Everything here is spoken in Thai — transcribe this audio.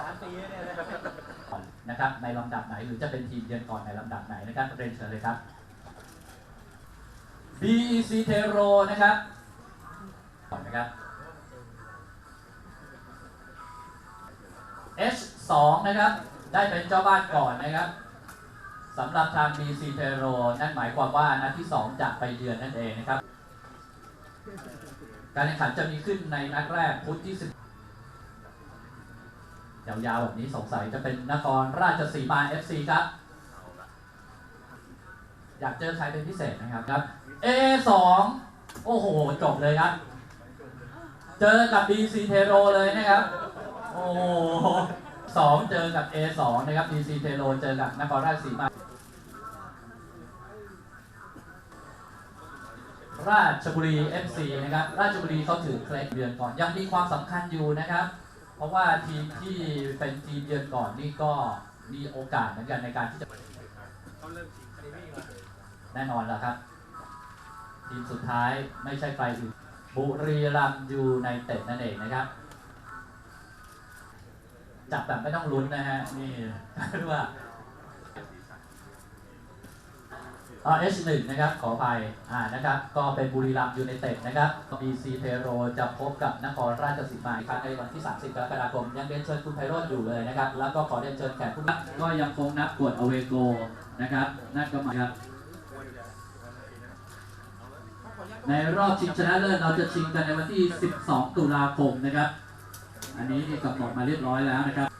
สามปีเนี่ยนะนะครับในลำดับไหนหรือจะเป็นทีมเยือนก่อนในลำดับไหนนะครับเรียนเชิญเลยครับ BEC t e r o นะครับก่อนนะครับ H2 นะครับ ได้เป็นเจ้าบ้านก่อนนะครับสำหรับทาง BC t e r o นั่นหมายความว่านัดที่ 2 จะไปเยือนนั่นเองนะครับ การแข่งขันจะมีขึ้นในนัดแรกพุธที่10 ยาวๆแบบนี้สงสัยจะเป็นนครราชสีมา FC ครับ อยากเจอใครเป็นพิเศษนะครับครับ A2 โอ้โห จบเลยครับ เจอกับ BC t e r o เลยนะครับ โอ้โหสองเจอกับ A2 นะครับ BC t e r o เจอกับนครราชสีมา ราชบุรี FC นะครับ ราชบุรีเขาถือเคล็ดเดือนก่อน ยังมีความสำคัญอยู่นะครับ เพราะว่าทีมที่เป็นทีมเยือนก่อนนี่ก็มีโอกาสเหมือนกันในการที่จะแน่นอนแล้วครับ ทีมสุดท้ายไม่ใช่ใครอื่นบุรีรัมย์ยูไนเต็ดนั่นเองนะครับ จับแบบไม่ต้องลุ้นนะฮะนี่เรียกว่าเอ่อ H1 นะครับขออภัยอ่านะครับก็เป็นบุรีรัมย์ยูไนเต็ดนะครับ BC เทโรจะพบกับนครราชสีมาครั้งในวันที่ 30กรกฎาคม ยังเรียนเชิญคุณไพโรจน์อยู่เลยนะครับ แล้วก็ขอเรียนเชิญแขกผู้นับก็ยังคงนับกวดอเวโกนะครับนั่นก็หมายครับในรอบชิงชนะเลิศเราจะชิงกันในวันที่ 12 ตุลาคมนะครับ อันนี้กำหนดมาเรียบร้อยแล้วนะครับ